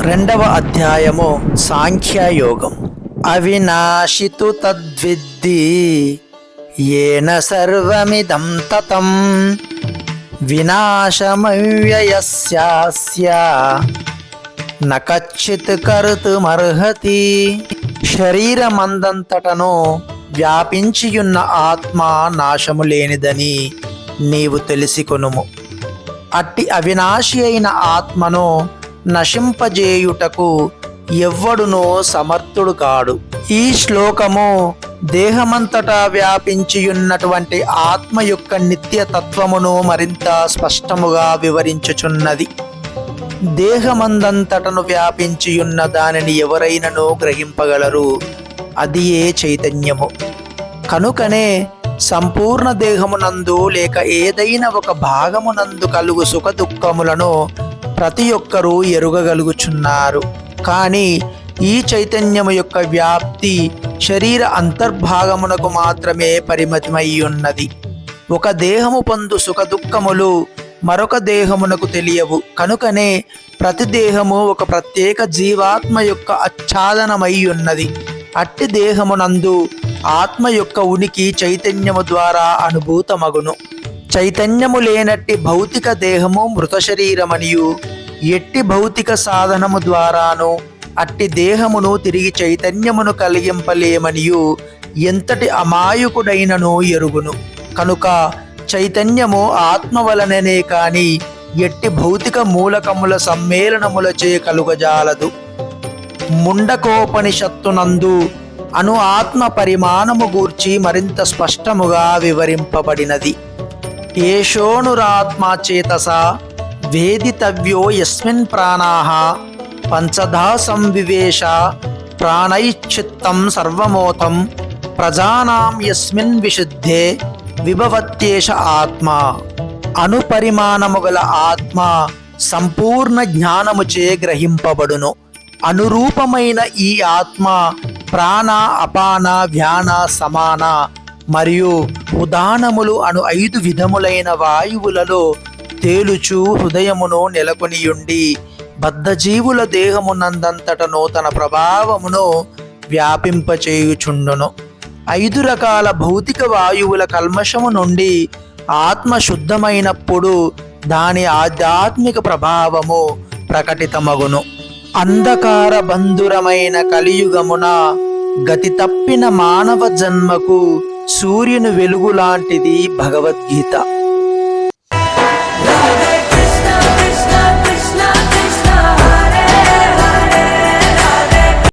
రెండవ అధ్యాయము సాంఖ్యయోగం. అవినాశితు తద్విద్ది ఏన సర్వమిదం తతం. వినాశమవ్యయస్యాస్య నచ్చిత్ కర్తుమర్హతి. శరీరమందంతటను వ్యాపించియున్న ఆత్మ నాశము లేనిదని నీవు తెలిసికొనుము. అట్టి అవినాశి అయిన ఆత్మను నశింపజేయుటకు ఎవ్వడునో సమర్థుడు కాడు. ఈ శ్లోకము దేహమంతటా వ్యాపించియున్నటువంటి ఆత్మ యొక్క నిత్య తత్వమును మరింత స్పష్టముగా వివరించుచున్నది. దేహమందంతటను వ్యాపించియున్న దానిని ఎవరైనను గ్రహింపగలరు? అది ఏ చైతన్యము? కనుకనే సంపూర్ణ దేహమునందు లేక ఏదైనా ఒక భాగమునందు కలుగు సుఖ దుఃఖములను ప్రతి ఒక్కరూ ఎరుగగలుగుచున్నారు. కానీ ఈ చైతన్యము యొక్క వ్యాప్తి శరీర అంతర్భాగమునకు మాత్రమే పరిమితమై ఉన్నది ఒక దేహము పొందు సుఖ దుఃఖములు మరొక దేహమునకు తెలియవు. కనుకనే ప్రతి దేహము ఒక ప్రత్యేక జీవాత్మ యొక్క ఆచ్ఛాదనమై ఉన్నది అట్టి దేహమునందు ఆత్మ యొక్క ఉనికి చైతన్యము ద్వారా అనుభూతమగును. చైతన్యము లేనట్టి భౌతిక దేహము మృత శరీరమనియు. ఎట్టి భౌతిక సాధనము ద్వారాను అట్టి దేహమును తిరిగి చైతన్యమును కలిగింపలేమనియు. ఎంతటి అమాయకుడైనను ఎరుగును. కనుక చైతన్యము ఆత్మ వలననే కాని ఎట్టి భౌతిక మూలకముల సమ్మేళనములచే కలుగజాలదు. ముండకోపనిషత్తునందు అను ఆత్మ పరిమాణము గూర్చి మరింత స్పష్టముగా వివరింపబడినది. ఏషోనురాత్మా చేతస వేదితవ్యో యస్మిన్ ప్రాణా పంచధా సంవివేశ ప్రాణైచిత్తం సర్వమోతం ప్రజానాం యస్మిన్ విశుద్ధే విభవత్యేష ఆత్మ అనుపరిమాణము గల ఆత్మ సంపూర్ణ జ్ఞానముచే గ్రహింపబడును అనురూపమైన ఈ ఆత్మ ప్రాణ అపాన వ్యాన సమాన మరియు ఉదానములు అను ఐదు విధములైన వాయువులలో తేలుచు హృదయమును నెలకొనియుండి బద్ధజీవుల దేహమునందంతటను తన ప్రభావమును వ్యాపింపచేయుచుండును. ఐదు రకాల భౌతిక వాయువుల కల్మషము నుండి ఆత్మ శుద్ధమైనప్పుడు దాని ఆధ్యాత్మిక ప్రభావము ప్రకటితమగును. అంధకార బంధురమైన కలియుగమున గతి తప్పిన మానవ జన్మకు సూర్యుని వెలుగు లాంటిది భగవద్గీత.